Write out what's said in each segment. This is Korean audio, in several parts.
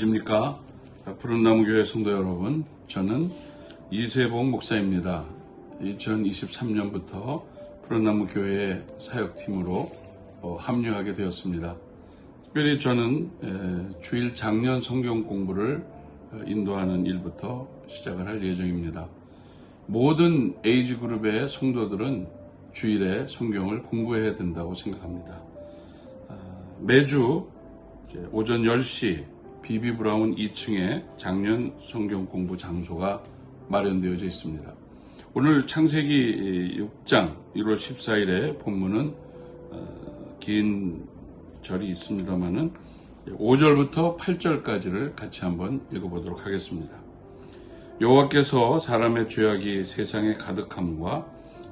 안녕하십니까. 푸른나무교회 성도 여러분. 저는 이세봉 목사입니다. 2023년부터 푸른나무교회 사역팀으로 어, 합류하게 되었습니다. 특별히 저는 에, 주일 작년 성경 공부를 어, 인도하는 일부터 시작을 할 예정입니다. 모든 에이지 그룹의 성도들은 주일에 성경을 공부해야 된다고 생각합니다. 아, 매주 오전 10시 비비 브라운 2층에 작년 성경 공부 장소가 마련되어져 있습니다. 오늘 창세기 6장 1월 14일에 본문은 어, 긴 절이 있습니다만은 5절부터 8절까지를 같이 한번 읽어보도록 하겠습니다. 여호와께서 사람의 죄악이 세상에 가득함과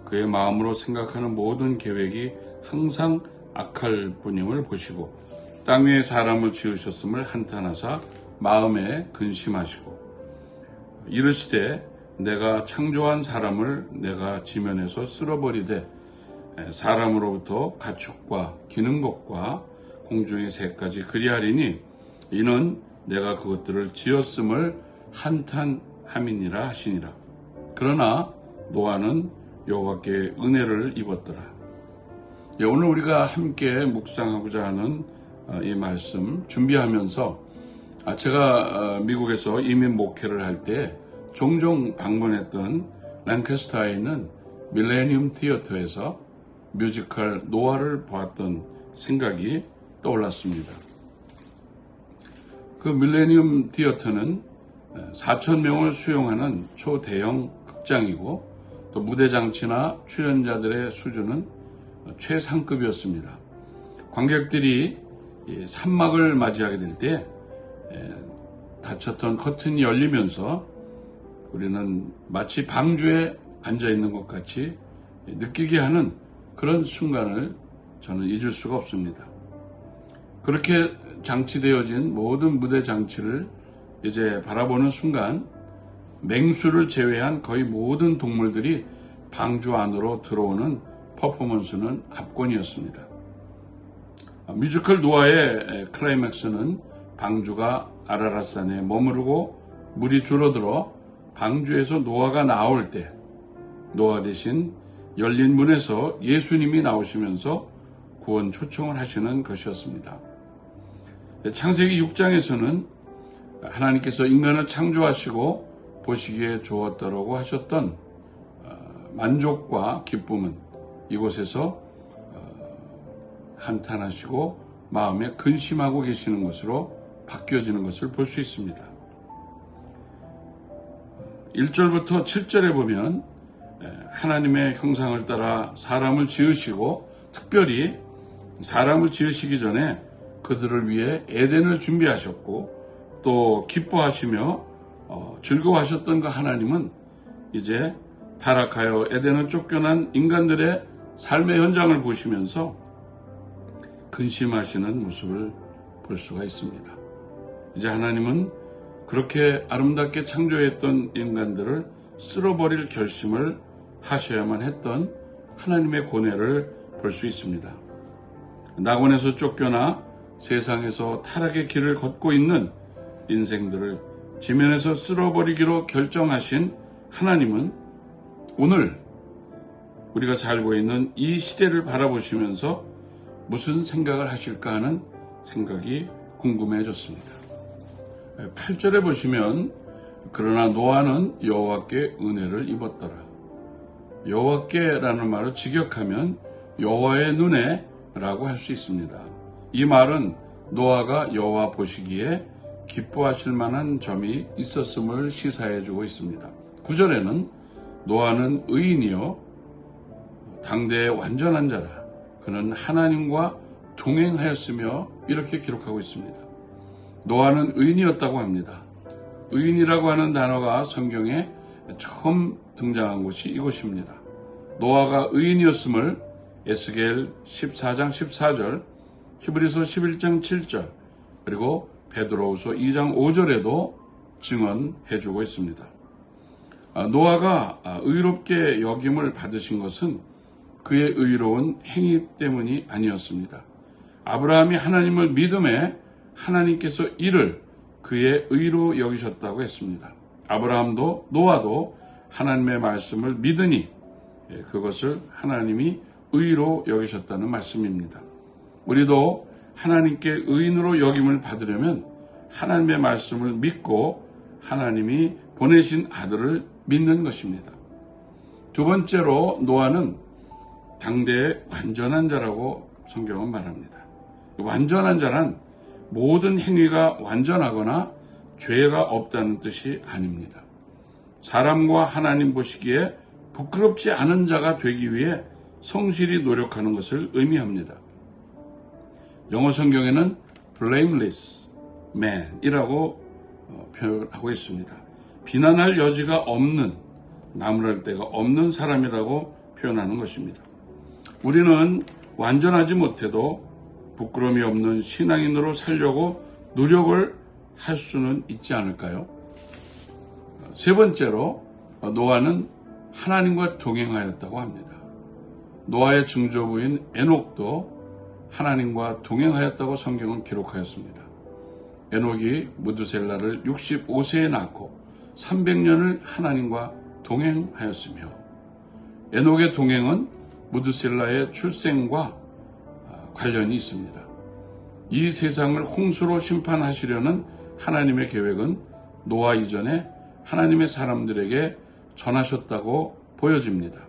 그의 마음으로 생각하는 모든 계획이 항상 악할 뿐임을 보시고 땅 위에 사람을 지으셨음을 한탄하사 마음에 근심하시고 이르시되 내가 창조한 사람을 내가 지면에서 쓸어버리되 사람으로부터 가축과 기는 것과 공중의 새까지 그리하리니 이는 내가 그것들을 지었음을 한탄함이니라 하시니라. 그러나 노아는 여호와께 은혜를 입었더라. 예, 오늘 우리가 함께 묵상하고자 하는 어, 이 말씀 준비하면서 아, 제가 어, 미국에서 이민 목회를 할 때 종종 방문했던 랭캐스터에 있는 밀레니엄 티어터에서 뮤지컬 노아를 보았던 생각이 떠올랐습니다. 그 밀레니엄 티어터는 4천 명을 수용하는 초대형 극장이고 또 무대 장치나 출연자들의 수준은 최상급이었습니다. 관객들이 산막을 맞이하게 될 때 닫혔던 커튼이 열리면서 우리는 마치 방주에 앉아 있는 것 같이 느끼게 하는 그런 순간을 저는 잊을 수가 없습니다. 그렇게 장치되어진 모든 무대 장치를 이제 바라보는 순간 맹수를 제외한 거의 모든 동물들이 방주 안으로 들어오는 퍼포먼스는 압권이었습니다. 뮤지컬 노아의 클라이맥스는 방주가 아라라산에 머무르고 물이 줄어들어 방주에서 노아가 나올 때 노아 대신 열린 문에서 예수님이 나오시면서 구원 초청을 하시는 것이었습니다. 창세기 6장에서는 하나님께서 인간을 창조하시고 보시기에 좋았다라고 하셨던 어, 만족과 기쁨은 이곳에서 어, 한탄하시고 마음에 근심하고 계시는 것으로 바뀌어지는 것을 볼 수 있습니다. 1절부터 7절에 보면 하나님의 형상을 따라 사람을 지으시고 특별히 사람을 지으시기 전에 그들을 위해 에덴을 준비하셨고 또 기뻐하시며 어, 즐거워하셨던 그 하나님은 이제 타락하여 에덴을 쫓겨난 인간들의 삶의 현장을 보시면서 근심하시는 모습을 볼 수가 있습니다. 이제 하나님은 그렇게 아름답게 창조했던 인간들을 쓸어버릴 결심을 하셔야만 했던 하나님의 고뇌를 볼 수 있습니다. 낙원에서 쫓겨나 세상에서 타락의 길을 걷고 있는 인생들을 지면에서 쓸어버리기로 결정하신 하나님은 오늘 우리가 살고 있는 이 시대를 바라보시면서 무슨 생각을 하실까 하는 생각이 궁금해졌습니다. 8절에 보시면 그러나 노아는 여호와께 은혜를 입었더라. 여호와께라는 말을 직역하면 여호와의 눈에라고 할 수 있습니다. 이 말은 노아가 여호와 보시기에 기뻐하실 만한 점이 있었음을 시사해 주고 있습니다. 9절에는 노아는 의인이요 당대의 완전한 자라 그는 하나님과 동행하였으며 이렇게 기록하고 있습니다. 노아는 의인이었다고 합니다. 의인이라고 하는 단어가 성경에 처음 등장한 곳이 이곳입니다. 노아가 의인이었음을 에스겔 14장 14절, 히브리서 11장 7절, 그리고 베드로후서 2장 5절에도 증언해 주고 있습니다. 아, 노아가 아, 의롭게 여김을 받으신 것은 그의 의로운 행위 때문이 아니었습니다. 아브라함이 하나님을 믿음에 하나님께서 이를 그의 의로 여기셨다고 했습니다. 아브라함도 노아도 하나님의 말씀을 믿으니 예, 그것을 하나님이 의로 여기셨다는 말씀입니다. 우리도 하나님께 의인으로 여김을 받으려면 하나님의 말씀을 믿고 하나님이 보내신 아들을 믿는 것입니다. 두 번째로 노아는 당대의 완전한 자라고 성경은 말합니다. 완전한 자란 모든 행위가 완전하거나 죄가 없다는 뜻이 아닙니다. 사람과 하나님 보시기에 부끄럽지 않은 자가 되기 위해 성실히 노력하는 것을 의미합니다. 영어 성경에는 blameless man이라고 어, 표현하고 있습니다. 비난할 여지가 없는, 나무랄 데가 없는 사람이라고 표현하는 것입니다. 우리는 완전하지 못해도 부끄러움이 없는 신앙인으로 살려고 노력을 할 수는 있지 않을까요? 세 번째로 노아는 하나님과 동행하였다고 합니다. 노아의 증조부인 에녹도 하나님과 동행하였다고 성경은 기록하였습니다. 에녹이 무드셀라를 65세에 낳고 300년을 하나님과 동행하였으며 에녹의 동행은 무드셀라의 출생과 관련이 있습니다. 이 세상을 홍수로 심판하시려는 하나님의 계획은 노아 이전에 하나님의 사람들에게 전하셨다고 보여집니다.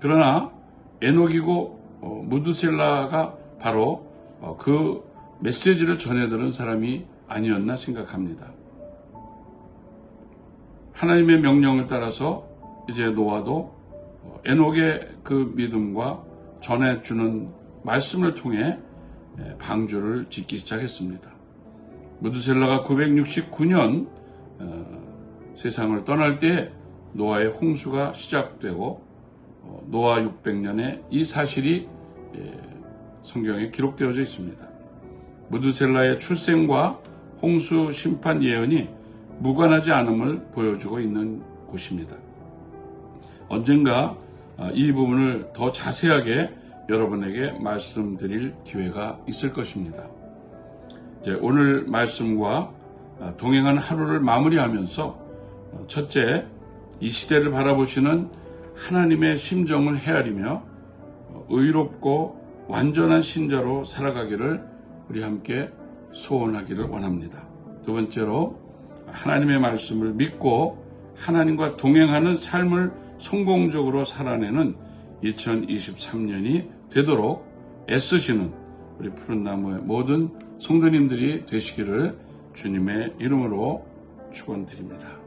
그러나 에녹이고 어, 무드셀라가 바로 어, 그 메시지를 전해들은 사람이 아니었나 생각합니다. 하나님의 명령을 따라서 이제 노아도 어, 에녹의 그 믿음과 전해주는 말씀을 통해 예, 방주를 짓기 시작했습니다. 무드셀라가 969년 세상을 떠날 때 노아의 홍수가 시작되고 어, 노아 600년에 이 사실이 예, 성경에 기록되어져 있습니다. 무드셀라의 출생과 홍수 심판 예언이 무관하지 않음을 보여주고 있는 곳입니다. 언젠가 아, 이 부분을 더 자세하게 여러분에게 말씀드릴 기회가 있을 것입니다. 오늘 말씀과 아, 동행한 하루를 마무리하면서 어, 첫째, 이 시대를 바라보시는 하나님의 심정을 헤아리며 어, 의롭고 완전한 신자로 살아가기를 우리 함께 소원하기를 원합니다. 두 번째로 하나님의 말씀을 믿고 하나님과 동행하는 삶을 성공적으로 살아내는 2023년이 되도록 애쓰시는 우리 푸른 나무의 모든 성도님들이 되시기를 주님의 이름으로 축원드립니다.